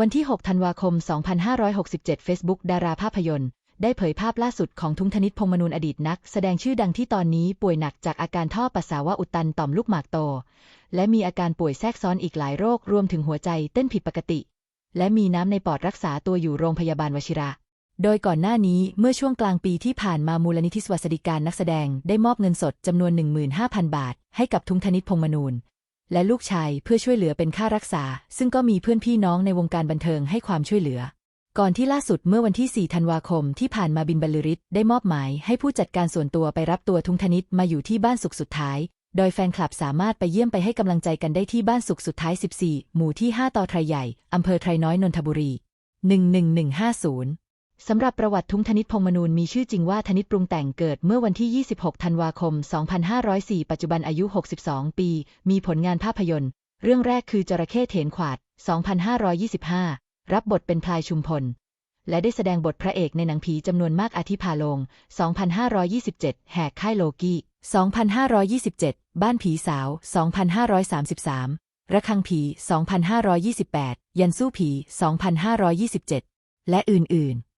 วันที่ 6 ธันวาคม 2567 Facebook ดาราภาพยนตร์ ได้เผยภาพล่าสุดของทุงธนิตพงมนูนอดีตนัก แสดงชื่อดังที่ตอนนี้ป่วยหนักจากอาการท่อปัสสาวะอุดตันต่อมลูกหมากโต และมีอาการป่วยแทรกซ้อนอีกหลายโรครวมถึงหัวใจเต้นผิดปกติ และมีน้ำในปอดรักษาตัวอยู่โรงพยาบาลวชิระ โดยก่อนหน้านี้เมื่อช่วงกลางปีที่ผ่านมามูลนิธิสวัสดิการนักแสดงได้มอบเงินสดจำนวน 15,000 บาท ให้กับทุงธนิตพงมนูน และลูกชายเพื่อช่วยเหลือเป็นค่ารักษา ซึ่งก็มีเพื่อนพี่น้องในวงการบันเทิงให้ความช่วยเหลือ ก่อนที่ล่าสุดเมื่อวันที่ 4 ธันวาคมที่ผ่านมาบินบรรลือฤทธิ์ได้มอบหมายให้ผู้จัดการส่วนตัวไปรับตัวทุงธนิตมาอยู่ที่บ้านสุขสุดท้าย โดยแฟนคลับสามารถไปเยี่ยมไปให้กำลังใจกันได้ที่บ้านสุขสุดท้าย 14 หมู่ที่ 5ตอไทรใหญ่อำเภอไทรน้อยนนทบุรี 11150 สำหรับประวัติทุงธนิตพงมนูนมีชื่อจริงว่าธนิตปรุงแต่งเกิดเมื่อวันที่ 26 ธันวาคม 2504 ปัจจุบันอายุ 62 ปี มีผลงานภาพยนตร์ เรื่องแรกคือจระเข้เถนขวาด 2525 รับบทเป็นพลายชุมพล และได้แสดงบทพระเอกในหนังผีจำนวนมากอาทิพาลง 2527 แหกค่ายโลกี้ 2527 บ้านผีสาว 2533 ระฆังผี 2528 ยันสู้ผี 2527 และอื่นๆ